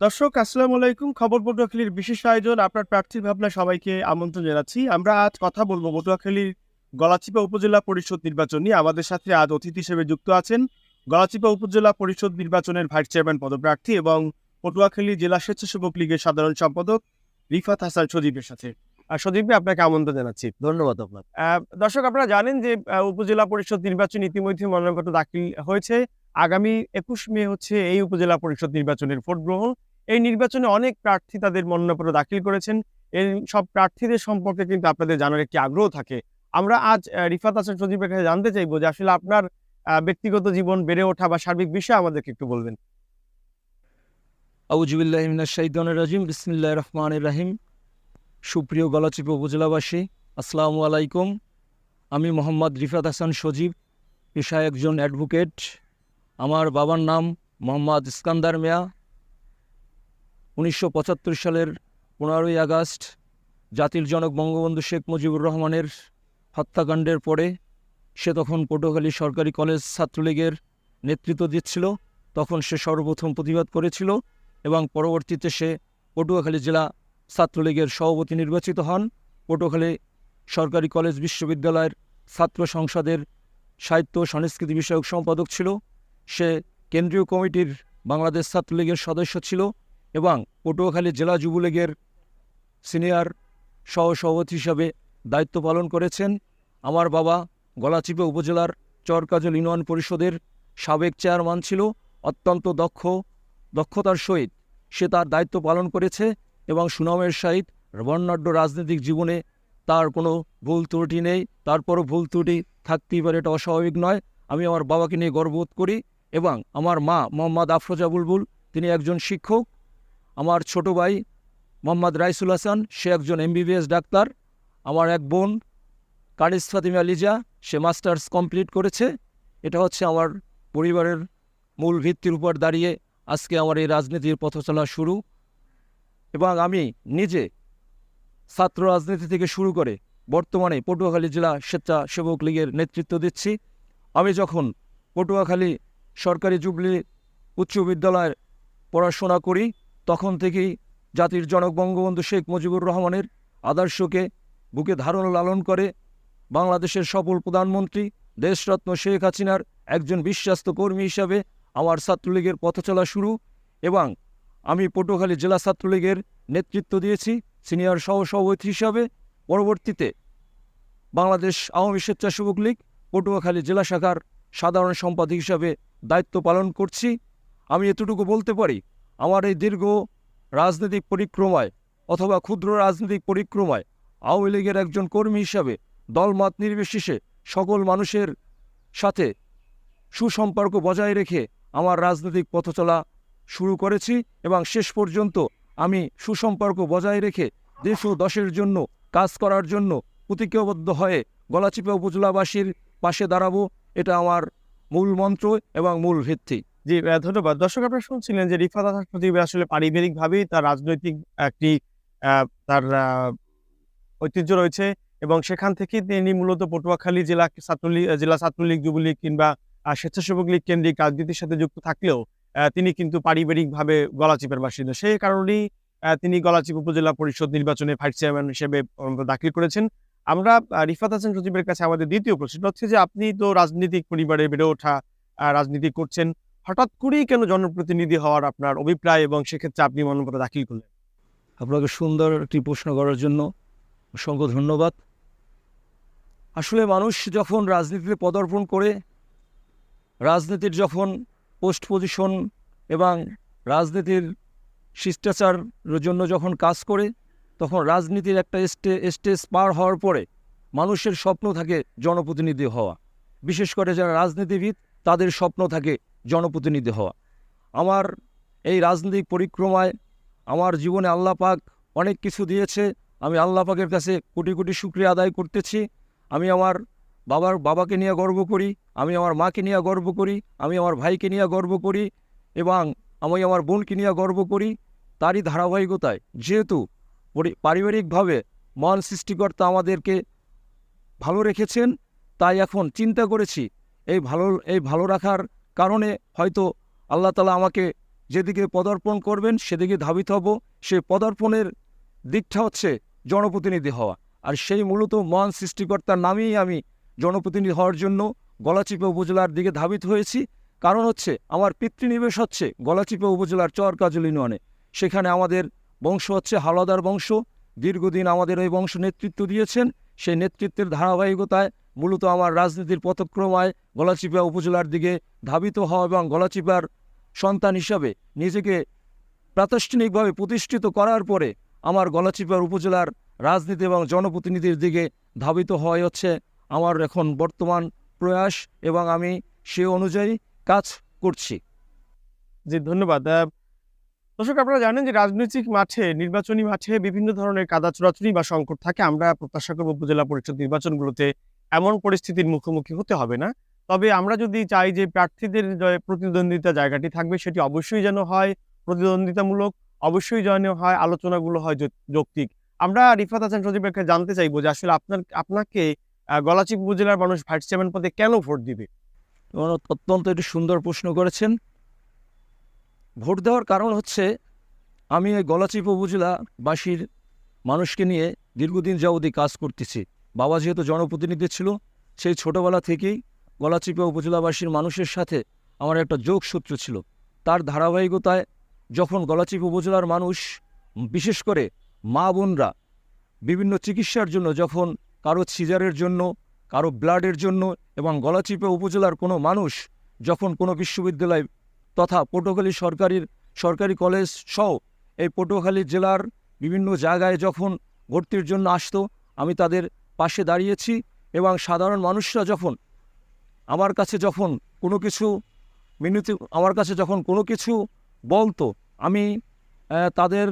দর্শক আসসালামু আলাইকুম। খবর পটুয়াখালীর বিশেষ আয়োজন আপনার প্রার্থীর ভাবনা সবাইকে আমন্ত্রণ জানাচ্ছি। আমরা আজ কথা বলব পটুয়াখালীর গলাচিপা উপজেলা পরিষদ নির্বাচন নিয়ে। আমাদের সাথে আজ অতিথি হিসেবে যুক্ত আছেন গলাচিপা উপজেলা পরিষদ নির্বাচনের ভাইস চেয়ারম্যান পদপ্রার্থী এবং পটুয়াখালী জেলা স্বেচ্ছাসেবক লীগের সাধারণ সম্পাদক রিফাত হাসান সজীবের সাথে। আর সজীবকে আপনাকে আমন্ত্রণ জানাচ্ছি। ধন্যবাদ আপনার আহ, দর্শক আপনারা জানেন যে উপজেলা পরিষদ নির্বাচন ইতিমধ্যে মনোনয়নপত্র দাখিল হয়েছে। আগামী একুশ মে হচ্ছে এই উপজেলা পরিষদ নির্বাচনের ভোট গ্রহণ এই নির্বাচনে অনেক প্রার্থী তাদের মনোনয়নপত্র দাখিল করেছেন। এই সব প্রার্থীদের সম্পর্কে কিন্তু আপনাদের জানার একটি আগ্রহ থাকে। আমরা আজ রিফাত হাসান সজীবের কাছে জানতে চাইব যে আসলে আপনার ব্যক্তিগত জীবন বেড়ে ওঠা বা সার্বিক বিষয়ে আমাদেরকে একটু বলবেন। রহমান রাহিম। সুপ্রিয় গলাচিপা উপজেলাবাসী, আসসালামু আলাইকুম। আমি মোহাম্মদ রিফাত হাসান সজীব, পেশায় একজন অ্যাডভোকেট। আমার বাবার নাম মোহাম্মদ ইস্কান্দার মিয়া। উনিশশো পঁচাত্তর সালের পনেরোই আগস্ট জাতির জনক বঙ্গবন্ধু শেখ মুজিবুর রহমানের হত্যাকাণ্ডের পরে সে তখন পটুয়াখালী সরকারি কলেজ ছাত্রলীগের নেতৃত্ব দিচ্ছিল। তখন সে সর্বপ্রথম প্রতিবাদ করেছিল এবং পরবর্তীতে সে পটুয়াখালী জেলা ছাত্রলীগের সভাপতি নির্বাচিত হন। পটুয়াখালী সরকারি কলেজ বিশ্ববিদ্যালয়ের ছাত্র সংসদের সাহিত্য সংস্কৃতি বিষয়ক সম্পাদক ছিল। সে কেন্দ্রীয় কমিটির বাংলাদেশ ছাত্রলীগের সদস্য ছিল। এবং পটুয়াখালী জেলা যুবলীগের সিনিয়র সহসভাপতি হিসাবে দায়িত্ব পালন করেছেন আমার বাবা গলাচিপে উপজেলার চরকাজল ইউনিয়ন পরিষদের সাবেক চেয়ারম্যান ছিল, অত্যন্ত দক্ষ, দক্ষতার সহিত সে তার দায়িত্ব পালন করেছে এবং সুনামের সহিত বর্ণাঢ্য রাজনৈতিক জীবনে তার কোনো ভুল ত্রুটি নেই, তারপরও ভুল ত্রুটি থাকতেই পারে এটা অস্বাভাবিক নয়। আমি আমার বাবাকে নিয়ে গর্ববোধ করি এবং আমার মা মোহাম্মদ আফরোজা বুলবুল, তিনি একজন শিক্ষক আমার ছোট ভাই মোহাম্মদ রাইসুল হাসান, সে একজন এমবিবিএস ডাক্তার। আমার এক বোন কানিস ফাতিমা লিজা, সে মাস্টার্স কমপ্লিট করেছে। এটা হচ্ছে আমার পরিবারের মূল ভিত্তির উপর দাঁড়িয়ে আজকে আমার এই রাজনীতির পথ চলা শুরু। এবং আমি নিজে ছাত্র রাজনীতি থেকে শুরু করে বর্তমানে পটুয়াখালী জেলা স্বেচ্ছাসেবক লীগের নেতৃত্ব দিচ্ছি। আমি যখন পটুয়াখালী সরকারি জুবলি উচ্চ বিদ্যালয়ে পড়াশোনা করি তখন থেকেই জাতির জনক বঙ্গবন্ধু শেখ মুজিবুর রহমানের আদর্শকে বুকে ধারণ লালন করে। বাংলাদেশের সফল প্রধানমন্ত্রী দেশরত্ন শেখ হাসিনার একজন বিশ্বাস্ত কর্মী হিসাবে আমার ছাত্রলীগের পথ চলা শুরু এবং আমি পটুয়াখালী জেলা ছাত্রলীগের নেতৃত্ব দিয়েছি সিনিয়র সহসভাপতি হিসাবে। পরবর্তীতে বাংলাদেশ আওয়ামী স্বেচ্ছাসেবক লীগ পটুয়াখালী জেলা শাখার সাধারণ সম্পাদক হিসাবে দায়িত্ব পালন করছি। আমি এতটুকু বলতে পারি আমার এই দীর্ঘ রাজনৈতিক পরিক্রমায় অথবা ক্ষুদ্র রাজনৈতিক পরিক্রমায় আওয়ামী লীগের একজন কর্মী হিসাবে দলমত নির্বিশেষে সকল মানুষের সাথে সুসম্পর্ক বজায় রেখে আমার রাজনৈতিক পথ চলা শুরু করেছি এবং শেষ পর্যন্ত আমি সুসম্পর্ক বজায় রেখে দেশ ও দশের জন্য কাজ করার জন্য প্রতিজ্ঞাবদ্ধ হয়ে গলাচিপা উপজেলাবাসীর পাশে দাঁড়াবো, এটা আমার মূল মন্ত্র এবং মূল ভিত্তি। জি ধন্যবাদ। দর্শক, আপনারা শুনছিলেন যে রিফাত হাসান সজীব আসলে পারিবারিকভাবেই তার রাজনৈতিক একটি তার ঐতিহ্য রয়েছে এবং সেখান থেকে তিনি মূলত পটুয়াখালী জেলা ছাত্রলীগ জেলা ছাত্রলীগ, যুবলীগ কিংবা স্বেচ্ছাসেবক লীগ কেন্দ্রিক রাজনীতির সাথে যুক্ত থাকলেও তিনি কিন্তু পারিবারিকভাবে গলাচিপের বাসিন্দা। সেই কারণেই তিনি গলাচিপ উপজেলা পরিষদ নির্বাচনে ভাইস চেয়ারম্যান হিসেবে দাখিল করেছেন। আমরা রিফাত হাসান সচিবের কাছে আমাদের দ্বিতীয় প্রশ্ন হচ্ছে যে আপনি তো রাজনৈতিক পরিবারে বেড়ে ওঠা রাজনীতি করছেন হঠাৎ করেই কেন জনপ্রতিনিধি হওয়ার আপনার অভিপ্রায় এবং সেক্ষেত্রে আপনি মনোনয়নপত্র দাখিল করলেন? আপনাকে সুন্দর একটি প্রশ্ন করার জন্য অসংখ্য ধন্যবাদ। আসলে মানুষ যখন রাজনীতিতে পদার্পণ করে, রাজনীতির যখন পোস্ট পজিশন এবং রাজনীতির শিষ্টাচারের জন্য যখন কাজ করে, তখন রাজনীতির একটা স্টে, স্টেজ পার হওয়ার পরে মানুষের স্বপ্ন থাকে জনপ্রতিনিধি হওয়া। বিশেষ করে যারা রাজনীতিবিদ, তাদের স্বপ্ন থাকে জনপ্রতিনিধি হওয়া। আমার এই রাজনৈতিক পরিক্রমায় আমার জীবনে আল্লাহ পাক অনেক কিছু দিয়েছে। আমি আল্লাহ পাকের কাছে কোটি কোটি শুক্রিয়া আদায় করতেছি। আমি আমার বাবার, বাবাকে নিয়ে গর্ব করি। আমি আমার মাকে নিয়ে গর্ব করি। আমি আমার ভাইকে নিয়ে গর্ব করি এবং আমি আমার বোনকে নিয়ে গর্ব করি। তারই ধারাবাহিকতায় যেহেতু পারিবারিকভাবে মহান সৃষ্টিকর্তা আমাদেরকে ভালো রেখেছেন, তাই এখন চিন্তা করেছি এই ভালো এই ভালো রাখার কারণে হয়তো আল্লাহ তালা আমাকে যেদিকে পদার্পণ করবেন, সেদিকে ধাবিত হব। সে পদার্পণের দিকটা হচ্ছে জনপ্রতিনিধি হওয়া। আর সেই মূলত মহান সৃষ্টিকর্তার নামেই আমি জনপ্রতিনিধি হওয়ার জন্য গলাচিপা উপজেলার দিকে ধাবিত হয়েছি। কারণ হচ্ছে আমার পিতৃনিবেশ হচ্ছে গলাচিপা উপজেলার চরকাজল ইউনিয়নে। সেখানে আমাদের বংশ হচ্ছে হাওলাদার বংশ। দীর্ঘদিন আমাদের ওই বংশ নেতৃত্ব দিয়েছেন। সেই নেতৃত্বের ধারাবাহিকতায় মূলত আমার রাজনীতির পথক্রমায় গলাচিপা উপজেলার দিকে ধাবিত হওয়া এবং গলাচিপার সন্তান হিসাবে নিজেকে প্রাতিষ্ঠানিকভাবে প্রতিষ্ঠিত করার পরে আমার গলাচিপার উপজেলার রাজনীতি এবং জনপ্রতিনিধির দিকে ধাবিত হওয়াই হচ্ছে আমার এখন বর্তমান প্রয়াস এবং আমি সে অনুযায়ী কাজ করছি। জি, ধন্যবাদ। দর্শক, আপনারা জানেন যে রাজনৈতিক মাঠে, নির্বাচনী মাঠে বিভিন্ন ধরনের কাদা চোরাচুরি বা সংকট থাকে। আমরা প্রত্যাশা করব উপজেলা পরিষদ নির্বাচনগুলোতে এমন পরিস্থিতির মুখোমুখি হতে হবে না। তবে আমরা যদি চাই যে প্রার্থীদের প্রতিদ্বন্দ্বিতা জায়গাটি থাকবে, সেটি অবশ্যই যেন হয় প্রতিদ্বন্দ্বিতামূলক, অবশ্যই যেন হয় আলোচনাগুলো হয় যৌক্তিক। আমরা রিফাত হাসান সজীবের জানতে চাইব যে আসলে আপনার, আপনাকে গলাচিপ উপজেলার মানুষ ভাইস চেয়ারম্যান পদে কেন ভোট দিবে? অত্যন্ত একটি সুন্দর প্রশ্ন করেছেন। ভোট দেওয়ার কারণ হচ্ছে, আমি এই গলাচিপ উপজেলাবাসীর মানুষকে নিয়ে দীর্ঘদিন যাবতই কাজ করতেছি। বাবা যেহেতু জনপ্রতিনিধি ছিল, সেই ছোটবেলা থেকেই গলাচিপা উপজেলাবাসীর মানুষের সাথে আমার একটা যোগসূত্র ছিল। তার ধারাবাহিকতায় যখন গলাচিপ উপজেলার মানুষ, বিশেষ করে মা বোনরা বিভিন্ন চিকিৎসার জন্য, যখন কারও সিজারের জন্য, কারও ব্লাডের জন্য এবং গলাচিপা উপজেলার কোনো মানুষ যখন কোনো বিশ্ববিদ্যালয় তথা পটুয়াখালী সরকারির, সরকারি কলেজ সহ এই পটুয়াখালী জেলার বিভিন্ন জায়গায় যখন ভর্তির জন্য আসতো, আমি তাদের পাশে দাঁড়িয়েছি এবং সাধারণ মানুষরা যখন আমার কাছে যখন কোনো কিছু মিনতি, আমার কাছে যখন কোনো কিছু বলতো, আমি তাদের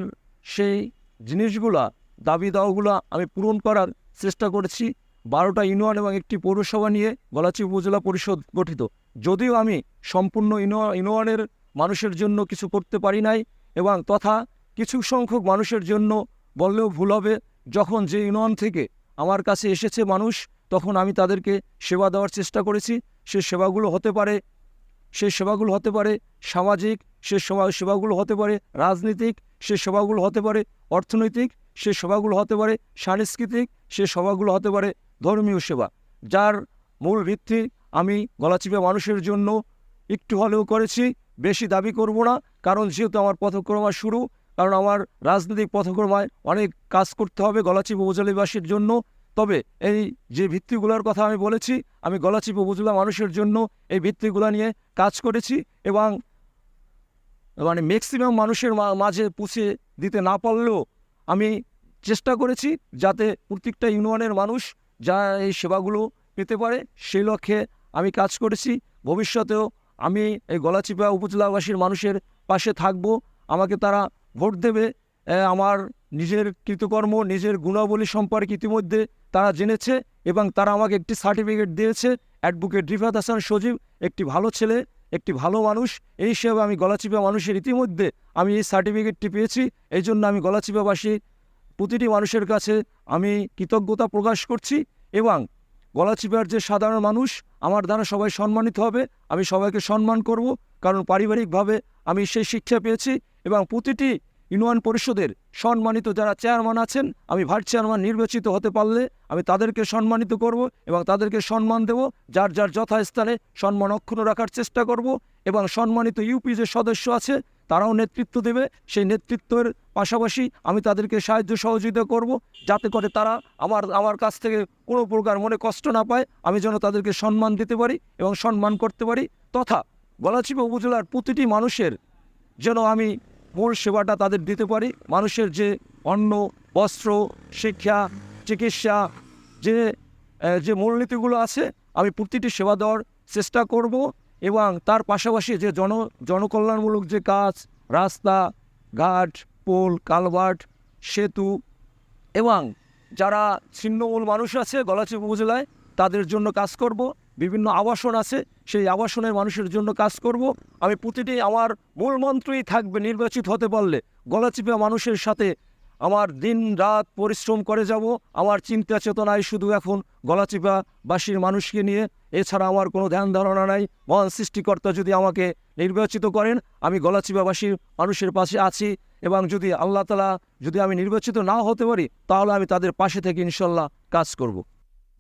সেই জিনিসগুলা, দাবি দাওয়াগুলা আমি পূরণ করার চেষ্টা করেছি। বারোটা ইউনিয়ন এবং একটি পৌরসভা নিয়ে গলাচি উপজেলা পরিষদ গঠিত। যদিও আমি সম্পূর্ণ ইউনিয়ন ইউনিয়নের মানুষের জন্য কিছু করতে পারি নাই এবং তথা কিছু সংখ্যক মানুষের জন্য বললেও ভুল হবে। যখন যে ইউনিয়ন থেকে আমার কাছে এসেছে মানুষ, তখন আমি তাদেরকে সেবা দেওয়ার চেষ্টা করেছি। সে সেবাগুলো হতে পারে, সে সেবাগুলো হতে পারে সামাজিক, সে সেবা, সেবাগুলো হতে পারে রাজনীতিক, সে সেবাগুলো হতে পারে অর্থনৈতিক, সে সেবাগুলো হতে পারে সাংস্কৃতিক, সে সেবাগুলো হতে পারে ধর্মীয় সেবা। যার মূল ভিত্তি আমি গলাচিপা মানুষের জন্য একটু হলেও করেছি, বেশি দাবি করব না, কারণ যেহেতু আমার পথক্রমা শুরু কারণ আমার রাজনৈতিক পথক্রমায় অনেক কাজ করতে হবে গলাচিপ উপজেলাবাসীর জন্য। তবে এই যে ভিত্তিগুলোর কথা আমি বলেছি, আমি গলাচিপ উপজেলা মানুষের জন্য এই ভিত্তিগুলো নিয়ে কাজ করেছি এবং মানে ম্যাক্সিমাম মানুষের মাঝে পুষে দিতে না পারলেও আমি চেষ্টা করেছি যাতে প্রত্যেকটা ইউনিয়নের মানুষ যা এই সেবাগুলো পেতে পারে সেই লক্ষ্যে আমি কাজ করেছি। ভবিষ্যতেও আমি এই গলাচিপা উপজেলাবাসীর মানুষের পাশে থাকব। আমাকে তারা ভোট দেবে আমার নিজের কৃতকর্ম, নিজের গুণাবলী সম্পর্কে ইতিমধ্যে তারা জেনেছে এবং তারা আমাকে একটি সার্টিফিকেট দিয়েছে। অ্যাডভোকেট রিফাত হাসান সজীব, একটি ভালো ছেলে, একটি ভালো মানুষ। এই হিসেবে আমি গলাচিপা মানুষের ইতিমধ্যে আমি এই সার্টিফিকেটটি পেয়েছি। এই জন্য আমি গলাচিপাবাসী, প্রতিটি মানুষের কাছে আমি কৃতজ্ঞতা প্রকাশ করছি এবং গলাচিপার যে সাধারণ মানুষ, আমার দ্বারা সবাই সম্মানিত হবে। আমি সবাইকে সম্মান করব, কারণ পারিবারিকভাবে আমি সেই শিক্ষা পেয়েছি এবং প্রতিটি ইউনিয়ন পরিষদের সম্মানিত যারা চেয়ারম্যান আছেন, আমি ভাইস চেয়ারম্যান নির্বাচিত হতে পারলে আমি তাদেরকে সম্মানিত করব এবং তাদেরকে সম্মান দেব। যার যার যথাস্থানে সম্মান অক্ষুণ্ণ রাখার চেষ্টা করব এবং সম্মানিত ইউপি যে সদস্য আছে, তারাও নেতৃত্ব দেবে। সেই নেতৃত্বের পাশাপাশি আমি তাদেরকে সাহায্য সহযোগিতা করব যাতে করে তারা আমার আমার কাছ থেকে কোনো প্রকার মনে কষ্ট না পায়। আমি যেন তাদেরকে সম্মান দিতে পারি এবং সম্মান করতে পারি। তথা গলাচিপা উপজেলার প্রতিটি মানুষের যেন আমি সেবাটা তাদের দিতে পারি। মানুষের যে অন্ন, বস্ত্র, শিক্ষা, চিকিৎসা, যে যে মূলনীতিগুলো আছে, আমি প্রতিটি সেবা দেওয়ার চেষ্টা করব এবং তার পাশাপাশি যে জন, জনকল্যাণমূলক যে কাজ, রাস্তা, ঘাট, পোল কালভার্ট সেতু এবং যারা ছিন্নমূল মানুষ আছে গলাচিপ উপজেলায়, তাদের জন্য কাজ করব। বিভিন্ন আবাসন আছে, সেই আবাসনের মানুষের জন্য কাজ করব। আমি প্রতিটি আমার মূল মন্ত্রই থাকবে নির্বাচিত হতে পারলে গলাচিপা মানুষের সাথে আমার দিন রাত পরিশ্রম করে যাব। আমার চিন্তা চেতনায় শুধু এখন গলাচিপা বাসীর মানুষকে নিয়ে, এছাড়া আমার কোনো ধ্যান ধারণা নাই। মহান সৃষ্টিকর্তা যদি আমাকে নির্বাচিত করেন, আমি গলাচিপাবাসীর মানুষের পাশে আছি এবং যদি আল্লাহ তালা যদি আমি নির্বাচিত না হতে পারি, তাহলে আমি তাদের পাশে থেকে ইনশাল্লাহ কাজ করব।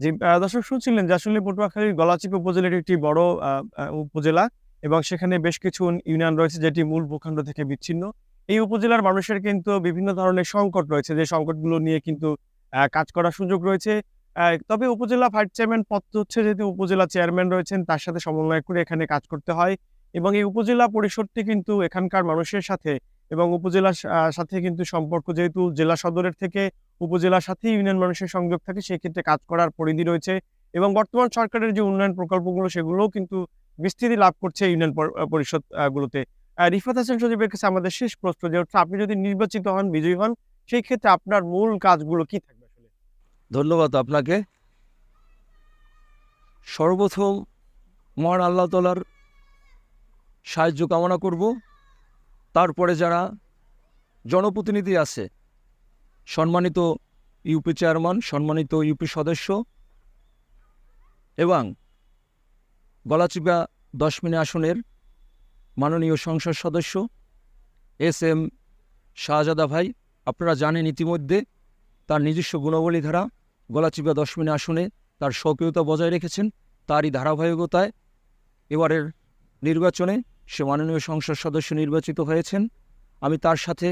যে দর্শক শুনছিলেন যে আসলে পটুয়াখালীর গলাচিপা উপজেলার একটি বড় উপজেলা এবং সেখানে বেশ কিছু ইউনিয়ন রয়েছে যেটি মূল ভূখণ্ড থেকে বিচ্ছিন্ন। এই উপজেলার মানুষের কিন্তু বিভিন্ন ধরনের সংকট রয়েছে। যে সংকটগুলো নিয়ে কিন্তু কাজ করার সুযোগ রয়েছে। তবে উপজেলা ভাইস চেয়ারম্যান পদ হচ্ছে যেহেতু উপজেলা চেয়ারম্যান রয়েছেন, তার সাথে সমন্বয় করে এখানে কাজ করতে হয় এবং এই উপজেলা পরিষদটি কিন্তু এখানকার মানুষের সাথে এবং উপজেলার সাথে কিন্তু সম্পর্ক যেহেতু জেলা সদরের থেকে উপজেলার সাথে ইউনিয়ন মানুষের সংযোগ থাকে সেক্ষেত্রে কাজ করার পরিধি রয়েছে এবং বর্তমান সরকারের যে উন্নয়ন প্রকল্পগুলো সেগুলোও কিন্তু বিস্তৃতি লাভ করছে ইউনিয়ন পর- আহ, পরিষদ গুলোতে রিফাত হাসান সজীবের কাছে আমাদের শেষ প্রশ্ন যে হচ্ছে আপনি যদি নির্বাচিত হন বিজয়ী হন সেই ক্ষেত্রে আপনার মূল কাজগুলো কি থাকবে আসলে? ধন্যবাদ আপনাকে। সর্বপ্রথম মহান আল্লাহ তালার সাহায্য কামনা করব। তারপরে যারা জনপ্রতিনিধি আছে সম্মানিত ইউপি চেয়ারম্যান, সম্মানিত ইউপি সদস্য এবং গলাচিপা দশ মিনি আসনের মাননীয় সংসদ সদস্য এস এম শাহজাদা ভাই। আপনারা জানেন ইতিমধ্যে তার নিজস্ব গুণাবলী ধারা গলাচিপা দশমিনে আসনে তার সক্রিয়তা বজায় রেখেছেন। তারই ধারাবাহিকতায় এবারের নির্বাচনে সে মাননীয় সংসদ সদস্য নির্বাচিত হয়েছেন। আমি তার সাথে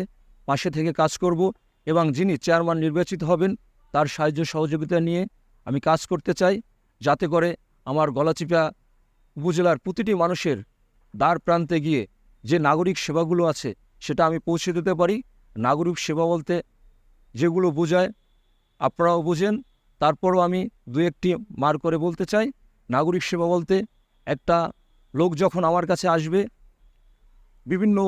পাশে থেকে কাজ করব। এবং যিনি চেয়ারম্যান নির্বাচিত হবেন, তার সাহায্য সহযোগিতা নিয়ে আমি কাজ করতে চাই। যাতে করে আমার গলাচিপা উপজেলার প্রতিটি মানুষের দ্বার প্রান্তে গিয়ে যে নাগরিক সেবাগুলো আছে, সেটা আমি পৌঁছে দিতে পারি। নাগরিক সেবা বলতে যেগুলো বোঝায়, আপনারাও বোঝেন। তারপরও আমি দু একটি মার করে বলতে চাই। নাগরিক সেবা বলতে একটা লোক যখন আমার কাছে আসবে, বিভিন্ন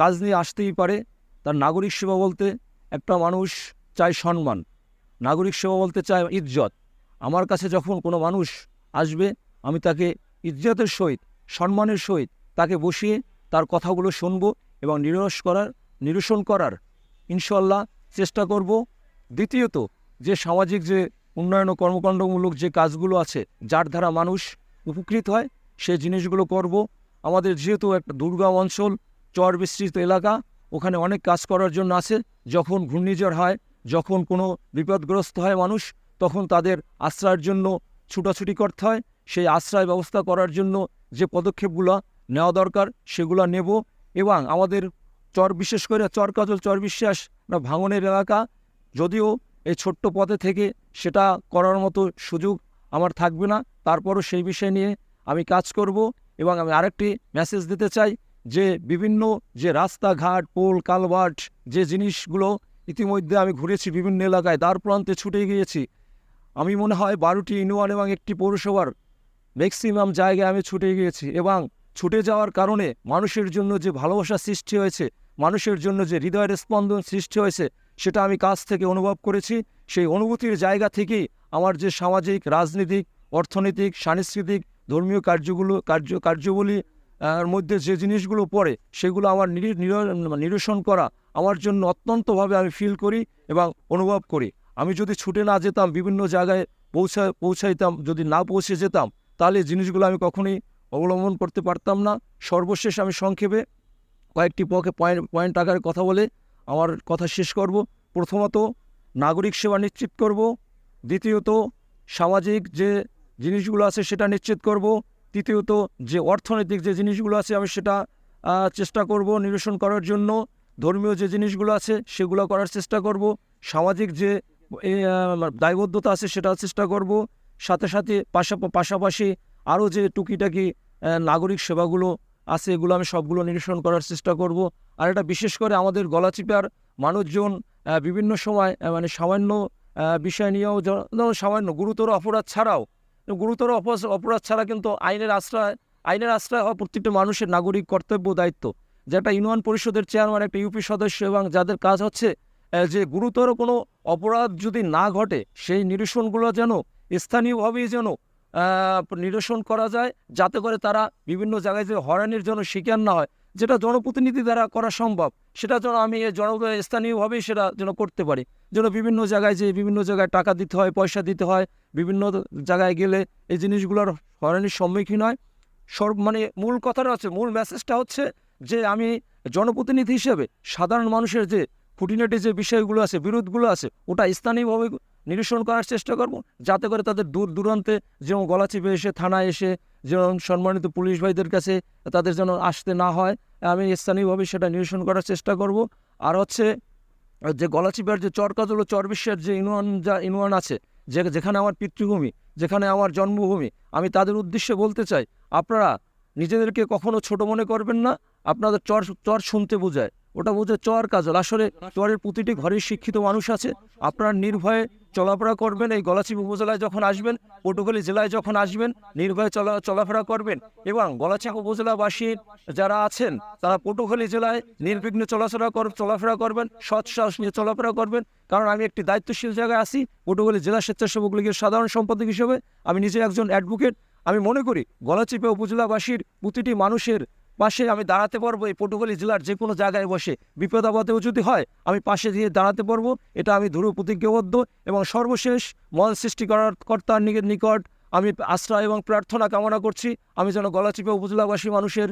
কাজ নিয়ে আসতেই পারে। তার নাগরিক সেবা বলতে একটা মানুষ চায় সম্মান। নাগরিক সেবা বলতে চায় ইজ্জত। আমার কাছে যখন কোনো মানুষ আসবে, আমি তাকে ইজ্জতের সহিত, সম্মানের সহিত তাকে বসিয়ে তার কথাগুলো শুনব এবং নিরস করার, নিরসন করার ইনশাল্লাহ চেষ্টা করব। দ্বিতীয়ত, যে সামাজিক, যে উন্নয়ন কর্মকাণ্ডমূলক যে কাজগুলো আছে, যার দ্বারা মানুষ উপকৃত হয়, সেই জিনিসগুলো করব। আমাদের যেহেতু একটা দুর্গম অঞ্চল, চর বিস্তৃত এলাকা ওখানে অনেক কাজ করার জন্য আছে যখন ঘূর্ণিঝড় হয়, যখন কোনো বিপদগ্রস্ত হয় মানুষ, তখন তাদের আশ্রয়ের জন্য ছুটাছুটি করতে হয়। সেই আশ্রয় ব্যবস্থা করার জন্য যে পদক্ষেপগুলো নেওয়া দরকার, সেগুলো নেব এবং আমাদের চর, বিশেষ করে চর কাজল চর বিশ্বাস না ভাঙনের এলাকা, যদিও এই ছোট্ট পথে থেকে সেটা করার মতো সুযোগ আমার থাকবে না। তারপরও সেই বিষয় নিয়ে আমি কাজ করব এবং আমি আরেকটি মেসেজ দিতে চাই। যে বিভিন্ন যে রাস্তাঘাট, পোল কালভার্ট যে জিনিসগুলো ইতিমধ্যে আমি ঘুরেছি বিভিন্ন এলাকায় দ্বার প্রান্তে ছুটে গিয়েছি। আমি মনে হয় বারোটি ইউনিয়ন এবং একটি পৌরসভার ম্যাক্সিমাম জায়গায় আমি ছুটে গিয়েছি এবং ছুটে যাওয়ার কারণে মানুষের জন্য যে ভালোবাসা সৃষ্টি হয়েছে, মানুষের জন্য যে হৃদয়ের স্পন্দন সৃষ্টি হয়েছে, সেটা আমি কাছ থেকে অনুভব করেছি। সেই অনুভূতির জায়গা থেকেই আমার যে সামাজিক, রাজনৈতিক, অর্থনৈতিক, সাংস্কৃতিক, ধর্মীয় কার্যগুলো, কার্য, কার্যবলী মধ্যে যে জিনিসগুলো পড়ে, সেগুলো আমার নিরসন করা আমার জন্য অত্যন্তভাবে আমি ফিল করি এবং অনুভব করি। আমি যদি ছুটে না যেতাম, বিভিন্ন জায়গায় পৌঁছা, পৌঁছাইতাম, যদি না পৌঁছে যেতাম, তাহলে জিনিসগুলো আমি কখনোই অবলম্বন করতে পারতাম না। সর্বশেষ আমি সংক্ষেপে কয়েকটি পকে, পয়েন্ট পয়েন্ট আকারে কথা বলে আমার কথা শেষ করব। প্রথমত, নাগরিক সেবা নিশ্চিত করব। দ্বিতীয়ত, সামাজিক যে জিনিসগুলো আছে সেটা নিশ্চিত করব। তৃতীয়ত, যে অর্থনৈতিক যে জিনিসগুলো আছে, আমি সেটা চেষ্টা করব নিরসন করার জন্য। ধর্মীয় যে জিনিসগুলো আছে, সেগুলো করার চেষ্টা করব। সামাজিক যে দায়বদ্ধতা আছে সেটা চেষ্টা করব। সাথে সাথে পাশা, পাশাপাশি আরও যে টুকিটাকি নাগরিক সেবাগুলো আছে, এগুলো আমি সবগুলো নিরসন করার চেষ্টা করব। আর এটা বিশেষ করে আমাদের গলাচিপার মানুষজন বিভিন্ন সময় মানে সামান্য বিষয় নিয়েও সামান্য গুরুতর অপরাধ ছাড়াও গুরুতর অপরাধ ছাড়া কিন্তু আইনের আশ্রয় আইনের আশ্রয় হওয়া প্রত্যেকটা মানুষের নাগরিক কর্তব্য দায়িত্ব। যে একটা ইউনিয়ন পরিষদের চেয়ারম্যান, একটা ইউপি সদস্য এবং যাদের কাজ হচ্ছে যে গুরুতর কোনো অপরাধ যদি না ঘটে, সেই নিরসনগুলো যেন স্থানীয়ভাবেই যেন নিরসন করা যায়, যাতে করে তারা বিভিন্ন জায়গায় যে হয়রানির জন্য শিকার না হয় যেটা জনপ্রতিনিধি দ্বারা করা সম্ভব, সেটা যেন আমি জন স্থানীয়ভাবেই সেটা যেন করতে পারি। যেন বিভিন্ন জায়গায় যে বিভিন্ন জায়গায় টাকা দিতে হয়, পয়সা দিতে হয়, বিভিন্ন জায়গায় গেলে এই জিনিসগুলোর হয়রানির সম্মুখীন হয়। সর্ব মানে মূল কথাটা হচ্ছে, মূল মেসেজটা হচ্ছে যে আমি জনপ্রতিনিধি হিসেবে সাধারণ মানুষের যে খুঁটিনাটি যে বিষয়গুলো আছে, বিরোধগুলো আছে, ওটা স্থানীয়ভাবে নিরসন করার চেষ্টা করব, যাতে করে তাদের দূর দূরান্তে যেমন গলা চিপে এসে থানায় এসে যেমন সম্মানিত পুলিশ ভাইদের কাছে তাদের যেন আসতে না হয়, আমি স্থানীয়ভাবে সেটা নিরসন করার চেষ্টা করব। আর হচ্ছে, যে গলাচিপার যে চরকাজল চর বিশ্বের যে ইউনিয়ন যা ইউনিয়ন আছে, যে যেখানে আমার পিতৃভূমি, যেখানে আমার জন্মভূমি, আমি তাদের উদ্দেশ্যে বলতে চাই, আপনারা নিজেদেরকে কখনো ছোট মনে করবেন না, আপনাদের চর চর শুনতে বোঝায়। ওটা বোঝায় চর কাজল। আসলে চরের প্রতিটি ঘরের শিক্ষিত মানুষ আছে। আপনারা নির্ভয়ে চলাফেরা করবেন, এই গলাচিপ উপজেলায় যখন আসবেন পটুখালী জেলায় যখন আসবেন, নির্ভয়ে চলা, চলাফেরা করবেন এবং গলাচিপ উপজেলাবাসী যারা আছেন, তারা পটুখালী জেলায় নির্বিঘ্নে চলাফেরা কর, চলাফেরা করবেন, সৎ সাহস নিয়ে চলাফেরা করবেন। কারণ আমি একটি দায়িত্বশীল জায়গায় আছি পটুখালী জেলা স্বেচ্ছাসেবক লীগের সাধারণ সম্পাদক হিসেবে আমি নিজে একজন অ্যাডভোকেট। আমি মনে করি, গলাচিপে উপজেলাবাসীর প্রতিটি মানুষের পাশে আমি দাঁড়াতে পারব এই পটুখালী জেলার যে কোনো জায়গায় বসে। বিপদ আপদেও যদি হয়, আমি পাশে দিয়ে দাঁড়াতে পারব। এটা আমি দৃঢ় প্রতিজ্ঞাবদ্ধ এবং সর্বশেষ মল সৃষ্টি করার কর্তার নিকট আমি আশ্রয় এবং প্রার্থনা কামনা করছি। আমি যেন গলাচিপে উপজেলাবাসী মানুষের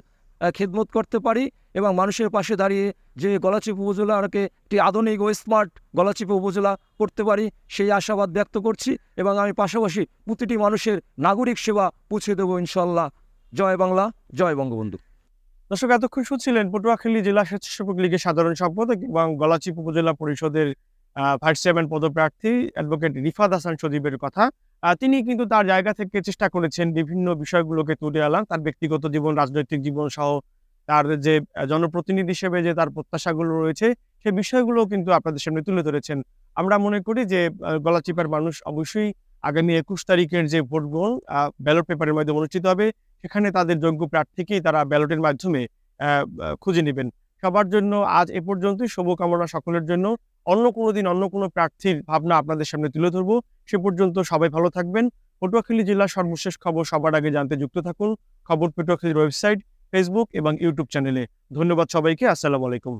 খেদমত করতে পারি এবং মানুষের পাশে দাঁড়িয়ে যে গলাচিপ উপজেলাকে একটি আধুনিক ও স্মার্ট গলাচিপে উপজেলা করতে পারি, সেই আশাবাদ ব্যক্ত করছি এবং আমি পাশাপাশি প্রতিটি মানুষের নাগরিক সেবা পৌঁছে দেবো ইনশাল্লাহ। জয় বাংলা, জয় বঙ্গবন্ধু। দর্শক, এতক্ষণ শুনছিলেন পটুয়াখালী জেলা স্বেচ্ছাসেবক লীগের সাধারণ সম্পাদক এবং গলাচিপ উপজেলা পরিষদের ভাইস চেয়ারম্যান পদপ্রার্থী অ্যাডভোকেট রিফাত হাসান সজীবের কথা। তিনি কিন্তু তার জায়গা থেকে চেষ্টা করেছেন বিভিন্ন বিষয়গুলোকে তুলে আনার, তার ব্যক্তিগত জীবন, রাজনৈতিক জীবন সহ তার যে জনপ্রতিনিধি হিসেবে যে তার প্রত্যাশাগুলো রয়েছে সেই বিষয়গুলো কিন্তু আপনাদের সামনে তুলে ধরেছেন। আমরা মনে করি যে গলাচিপার মানুষ অবশ্যই আগামী একুশ তারিখের যে ভোট গ্রহণ ব্যালট পেপারের মাধ্যমে অনুষ্ঠিত হবে। সেখানে তাদের যোগ্য প্রার্থীকেই তারা ব্যালটের মাধ্যমে খুঁজে নেবেন। সবার জন্য আজ এ পর্যন্তই। শুভকামনা সকলের জন্য। অন্য কোনো দিন অন্য কোনো প্রার্থীর ভাবনা আপনাদের সামনে তুলে ধরবো। সে পর্যন্ত সবাই ভালো থাকবেন। পটুয়াখালী জেলার সর্বশেষ খবর সবার আগে জানতে যুক্ত থাকুন। খবর পটুয়াখালীর ওয়েবসাইট, ফেসবুক এবং ইউটিউব চ্যানেলে। ধন্যবাদ সবাইকে। আসসালামু আলাইকুম।